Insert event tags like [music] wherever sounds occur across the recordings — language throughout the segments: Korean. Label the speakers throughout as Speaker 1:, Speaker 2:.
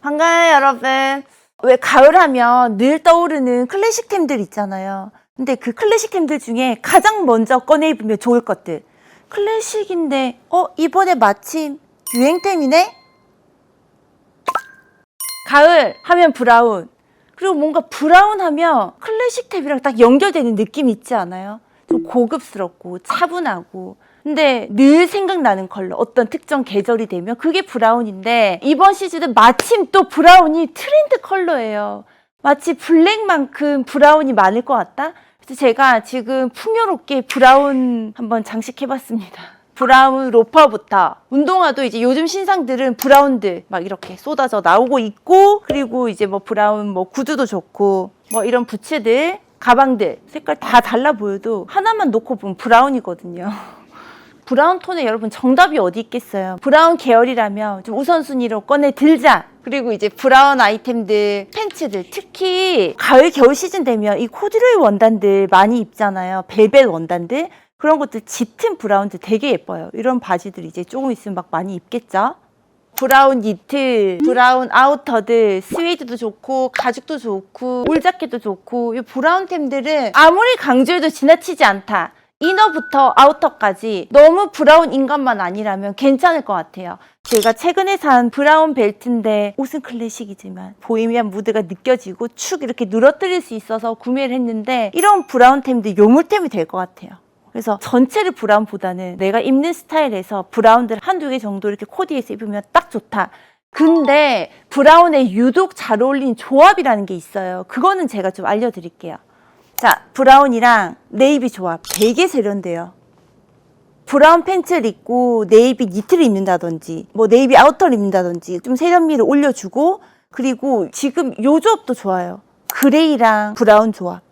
Speaker 1: 반가워요, 여러분. 왜 가을 하면 늘 떠오르는 클래식템들 있잖아요. 근데 그 클래식템들 중에 가장 먼저 꺼내 입으면 좋을 것들. 클래식인데, 어, 이번에 마침 유행템이네? 가을 하면 브라운. 그리고 뭔가 브라운 하면 클래식 탭이랑 딱 연결되는 느낌 있지 않아요? 좀 고급스럽고 차분하고. 근데 늘 생각나는 컬러, 어떤 특정 계절이 되면 그게 브라운인데 이번 시즌은 마침 또 브라운이 트렌드 컬러예요. 마치 블랙만큼 브라운이 많을 것 같다? 그래서 제가 지금 풍요롭게 브라운 한번 장식해봤습니다. 브라운 로퍼부터 운동화도 이제 요즘 신상들은 브라운들 막 이렇게 쏟아져 나오고 있고 그리고 이제 뭐 브라운 뭐 구두도 좋고 뭐 이런 부츠들 가방들 색깔 다 달라 보여도 하나만 놓고 보면 브라운이거든요. 브라운 톤에 여러분 정답이 어디 있겠어요? 브라운 계열이라면 좀 우선순위로 꺼내 들자. 그리고 이제 브라운 아이템들, 팬츠들, 특히 가을 겨울 시즌 되면 이 코듀로이 원단들 많이 입잖아요. 벨벳 원단들. 그런 것들 짙은 브라운들 되게 예뻐요. 이런 바지들 이제 조금 있으면 막 많이 입겠죠? 브라운 니트, 브라운 아우터들, 스웨이드도 좋고, 가죽도 좋고, 울자켓도 좋고, 이 브라운템들은 아무리 강조해도 지나치지 않다. 이너부터 아우터까지 너무 브라운 인간만 아니라면 괜찮을 것 같아요. 제가 최근에 산 브라운 벨트인데 옷은 클래식이지만 보헤미안 무드가 느껴지고 축 이렇게 늘어뜨릴 수 있어서 구매를 했는데 이런 브라운템들 요물템이 될 것 같아요. 그래서 전체를 브라운보다는 내가 입는 스타일에서 브라운들 한두 개 정도 이렇게 코디해서 입으면 딱 좋다. 근데 브라운에 유독 잘 어울리는 조합이라는 게 있어요. 그거는 제가 좀 알려드릴게요. 자, 브라운이랑 네이비 조합 되게 세련돼요. 브라운 팬츠를 입고 네이비 니트를 입는다든지 뭐 네이비 아우터를 입는다든지 좀 세련미를 올려주고 그리고 지금 요 조합도 좋아요. 그레이랑 브라운 조합.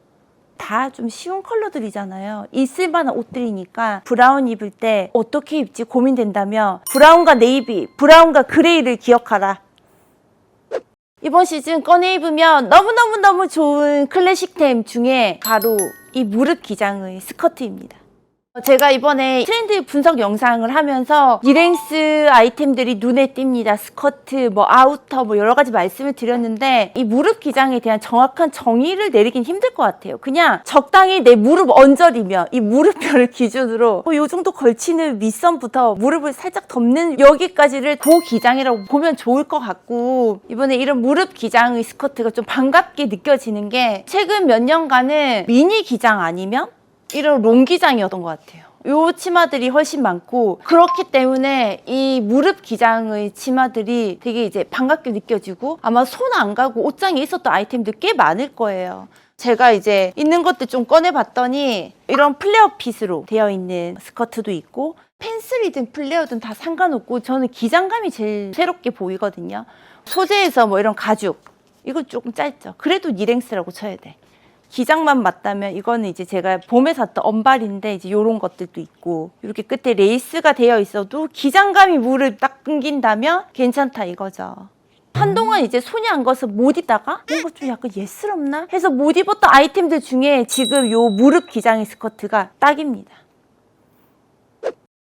Speaker 1: 다 좀 쉬운 컬러들이잖아요. 있을 만한 옷들이니까 브라운 입을 때 어떻게 입지 고민된다면 브라운과 네이비, 브라운과 그레이를 기억하라. 이번 시즌 꺼내 입으면 너무너무너무 좋은 클래식템 중에 바로 이 무릎 기장의 스커트입니다. 제가 이번에 트렌드 분석 영상을 하면서 이랭스 아이템들이 눈에 띕니다. 스커트, 뭐 아우터, 뭐 여러 가지 말씀을 드렸는데 이 무릎 기장에 대한 정확한 정의를 내리긴 힘들 것 같아요. 그냥 적당히 내 무릎 언저리며 이 무릎뼈를 [laughs] 기준으로 뭐 요 정도 걸치는 밑선부터 무릎을 살짝 덮는 여기까지를 고기장이라고 보면 좋을 것 같고 이번에 이런 무릎 기장의 스커트가 좀 반갑게 느껴지는 게 최근 몇 년간은 미니 기장 아니면 이런 롱기장이었던 것 같아요. 요 치마들이 훨씬 많고 그렇기 때문에 이 무릎 기장의 치마들이 되게 이제 반갑게 느껴지고 아마 손 안 가고 옷장에 있었던 아이템들 꽤 많을 거예요. 제가 이제 있는 것들 좀 꺼내봤더니 이런 플레어 핏으로 되어 있는 스커트도 있고 펜슬이든 플레어든 다 상관없고 저는 기장감이 제일 새롭게 보이거든요. 소재에서 뭐 이런 가죽 이건 조금 짧죠. 그래도 니랭스라고 쳐야 돼. 기장만 맞다면 이거는 이제 제가 봄에 샀던 언발인데 이제 요런 것들도 있고 이렇게 끝에 레이스가 되어 있어도 기장감이 물을 딱 끊긴다면 괜찮다 이거죠. 한동안 이제 손이 안 가서 못 입다가 뭔가 좀 약간 예스럽나 해서 못 입었던 아이템들 중에 지금 요 무릎 기장의 스커트가 딱입니다.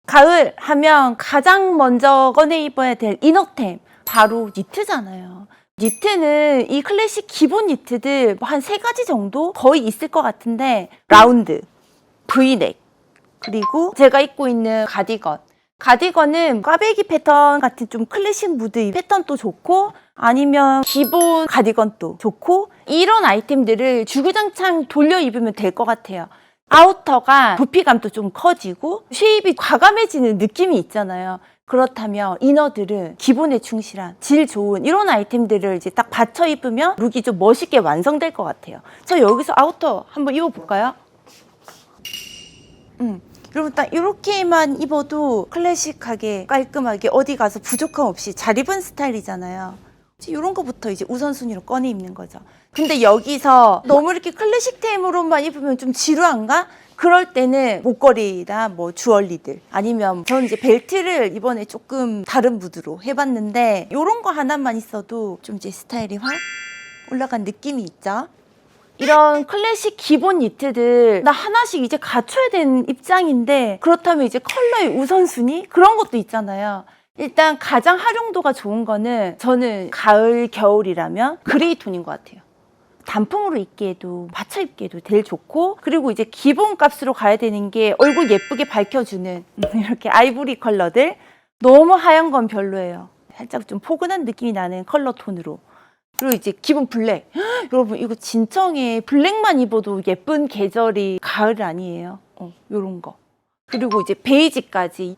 Speaker 1: 가을 하면 가장 먼저 꺼내 입어야 될 이너템 바로 니트잖아요. 니트는 이 클래식 기본 니트들 뭐 한 세 가지 정도 거의 있을 것 같은데 라운드, 브이넥 그리고 제가 입고 있는 가디건 가디건은 꽈배기 패턴 같은 좀 클래식 무드 패턴도 좋고 아니면 기본 가디건도 좋고 이런 아이템들을 주구장창 돌려 입으면 될 것 같아요. 아우터가 부피감도 좀 커지고 쉐입이 과감해지는 느낌이 있잖아요. 그렇다면 이너들은 기본에 충실한 질 좋은 이런 아이템들을 이제 딱 받쳐 입으면 룩이 좀 멋있게 완성될 것 같아요. 저 여기서 아우터 한번 입어볼까요? 음. 여러분 딱 이렇게만 입어도 클래식하게 깔끔하게 어디 가서 부족함 없이 잘 입은 스타일이잖아요. 이런 거부터 이제 우선순위로 꺼내 입는 거죠. 근데 여기서 너무 이렇게 클래식템으로만 입으면 좀 지루한가? 그럴 때는 목걸이나 뭐 주얼리들 아니면 저는 이제 벨트를 이번에 조금 다른 무드로 해봤는데 이런 거 하나만 있어도 좀 이제 스타일이 확 올라간 느낌이 있죠. 이런 클래식 기본 니트들 나 하나씩 이제 갖춰야 되는 입장인데 그렇다면 이제 컬러의 우선순위 그런 것도 있잖아요. 일단 가장 활용도가 좋은 거는 저는 가을, 겨울이라면 그레이 톤인 것 같아요. 단풍으로 입기에도 받쳐 입기에도 제일 좋고 그리고 이제 기본 값으로 가야 되는 게 얼굴 예쁘게 밝혀주는 [laughs] 이렇게 아이보리 컬러들. 너무 하얀 건 별로예요. 살짝 좀 포근한 느낌이 나는 컬러 톤으로. 그리고 이제 기본 블랙. 헉, [gasps] 여러분 이거 진청에 블랙만 입어도 예쁜 계절이 가을 아니에요. 어, 요런 거. 그리고 이제 베이지까지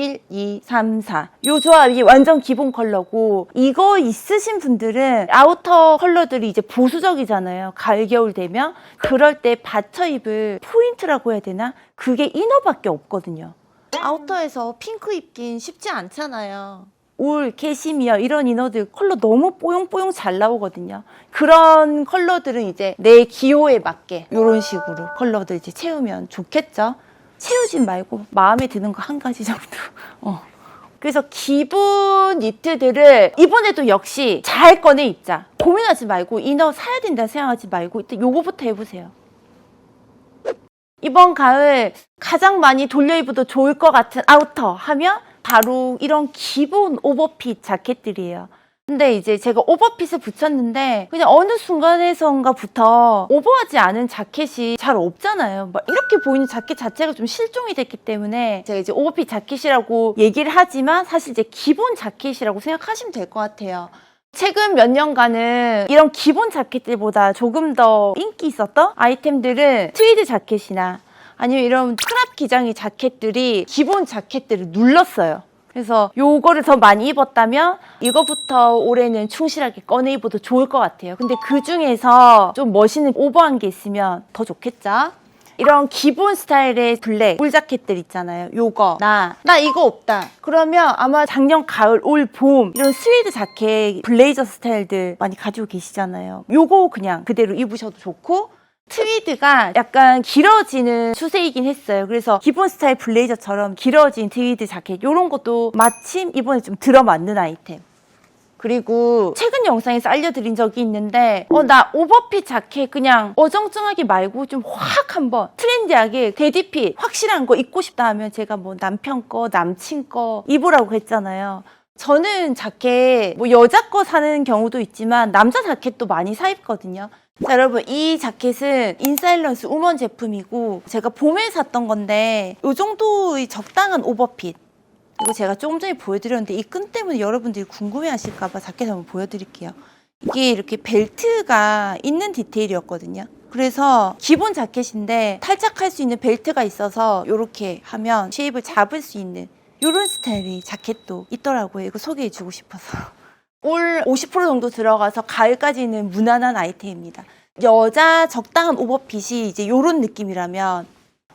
Speaker 1: 1, 2, 3, 4. 요 조합이 완전 기본 컬러고, 이거 있으신 분들은 아우터 컬러들이 이제 보수적이잖아요. 가을, 겨울 되면. 그럴 때 받쳐 입을 포인트라고 해야 되나? 그게 이너밖에 없거든요. 아우터에서 핑크 입긴 쉽지 않잖아요. 울, 캐시미어 이런 이너들 컬러 너무 뽀용뽀용 잘 나오거든요. 그런 컬러들은 이제 내 기호에 맞게 이런 식으로 컬러들 이제 채우면 좋겠죠. 채우진 말고 마음에 드는 거 한 가지 정도. [laughs] 어. 그래서 기본 니트들을 이번에도 역시 잘 꺼내 입자. 고민하지 말고 이너 사야 된다 생각하지 말고 일단 요거부터 해보세요. 이번 가을 가장 많이 돌려 입어도 좋을 것 같은 아우터 하면 바로 이런 기본 오버핏 자켓들이에요. 근데 이제 제가 오버핏을 붙였는데 그냥 어느 순간에선가부터 오버하지 않은 자켓이 잘 없잖아요. 막 이렇게 보이는 자켓 자체가 좀 실종이 됐기 때문에 제가 이제 오버핏 자켓이라고 얘기를 하지만 사실 이제 기본 자켓이라고 생각하시면 될 것 같아요. 최근 몇 년간은 이런 기본 자켓들보다 조금 더 인기 있었던 아이템들은 트위드 자켓이나 아니면 이런 크랍 기장의 자켓들이 기본 자켓들을 눌렀어요. 그래서 요거를 더 많이 입었다면 이거부터 올해는 충실하게 꺼내 입어도 좋을 것 같아요. 근데 그 중에서 좀 멋있는 오버한 게 있으면 더 좋겠죠? 이런 기본 스타일의 블랙 울 자켓들 있잖아요. 요거 나 나 이거 없다. 그러면 아마 작년 가을 올 봄 이런 스웨이드 자켓 블레이저 스타일들 많이 가지고 계시잖아요. 요거 그냥 그대로 입으셔도 좋고 트위드가 약간 길어지는 추세이긴 했어요. 그래서 기본 스타일 블레이저처럼 길어진 트위드 자켓 이런 것도 마침 이번에 좀 들어맞는 아이템. 그리고 최근 영상에서 알려드린 적이 있는데 어 나 오버핏 자켓 그냥 어정쩡하게 말고 좀 확 한번 트렌디하게 데디핏 확실한 거 입고 싶다 하면 제가 뭐 남편 거 남친 거 입으라고 했잖아요. 저는 자켓 뭐 여자 거 사는 경우도 있지만 남자 자켓도 많이 사 입거든요. 자, 여러분 이 자켓은 인사일런스 우먼 제품이고 제가 봄에 샀던 건데 이 정도의 적당한 오버핏 이거 제가 조금 전에 보여드렸는데 이 끈 때문에 여러분들이 궁금해하실까 봐 자켓 한번 보여드릴게요. 이게 이렇게 벨트가 있는 디테일이었거든요. 그래서 기본 자켓인데 탈착할 수 있는 벨트가 있어서 이렇게 하면 쉐입을 잡을 수 있는 이런 스타일의 자켓도 있더라고요. 이거 소개해주고 싶어서. 올 50% 정도 들어가서 가을까지는 무난한 아이템입니다. 여자 적당한 오버핏이 이제 이런 느낌이라면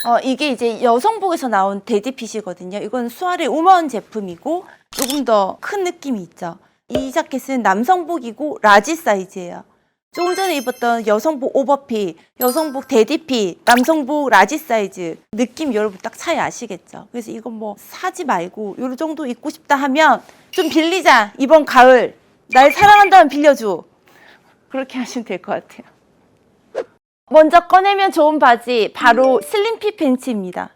Speaker 1: 어, 이게 이제 여성복에서 나온 데디핏이거든요. 이건 수아레 우먼 제품이고 조금 더 큰 느낌이 있죠. 이 자켓은 남성복이고 라지 사이즈예요. 조금 전에 입었던 여성복 오버핏, 여성복 데디핏, 남성복 라지 사이즈 느낌 여러분 딱 차이 아시겠죠? 그래서 이건 뭐 사지 말고 요 정도 입고 싶다 하면 좀 빌리자 이번 가을 날 사랑한다면 빌려줘 그렇게 하시면 될 것 같아요. 먼저 꺼내면 좋은 바지 바로 슬림핏 팬츠입니다.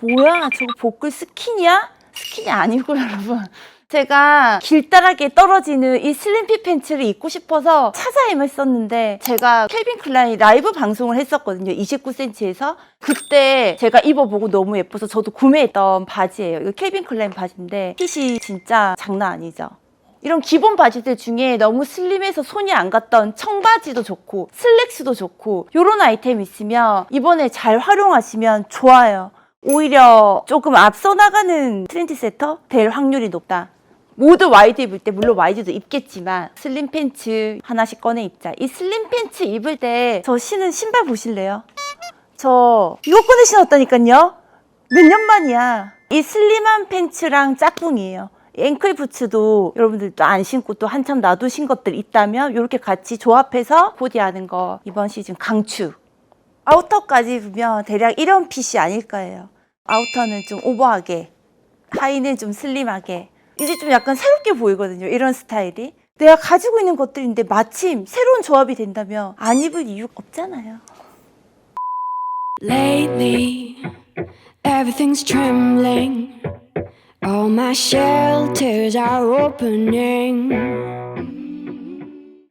Speaker 1: 뭐야 저거 복글 스킨이야? 스킨이 아니고 여러분 제가 길다랗게 떨어지는 이 슬림핏 팬츠를 입고 싶어서 찾아 헤맸었는데 제가 켈빈 클라인 라이브 방송을 했었거든요 29cm에서 그때 제가 입어보고 너무 예뻐서 저도 구매했던 바지예요 이거 켈빈 클라인 바지인데 핏이 진짜 장난 아니죠 이런 기본 바지들 중에 너무 슬림해서 손이 안 갔던 청바지도 좋고 슬랙스도 좋고 이런 아이템 있으면 이번에 잘 활용하시면 좋아요. 오히려 조금 앞서 나가는 트렌드 세터 될 확률이 높다. 모두 와이드 입을 때 물론 와이드도 입겠지만 슬림 팬츠 하나씩 꺼내 입자. 이 슬림 팬츠 입을 때 저 신은 신발 보실래요? 저 이거 꺼내 신었다니까요. 몇 년 만이야. 이 슬림한 팬츠랑 짝꿍이에요. 이 앵클 부츠도 여러분들도 안 신고 또 한참 놔두신 것들 있다면 이렇게 같이 조합해서 코디하는 거 이번 시즌 강추. 아우터까지 입으면 대략 이런 핏이 아닐까요? 아우터는 좀 오버하게, 하의는 좀 슬림하게. 이제 좀 약간 새롭게 보이거든요. 이런 스타일이. 내가 가지고 있는 것들인데 마침 새로운 조합이 된다면 안 입을 이유가 없잖아요.
Speaker 2: Lately, everything's trembling. All my shelters are opening.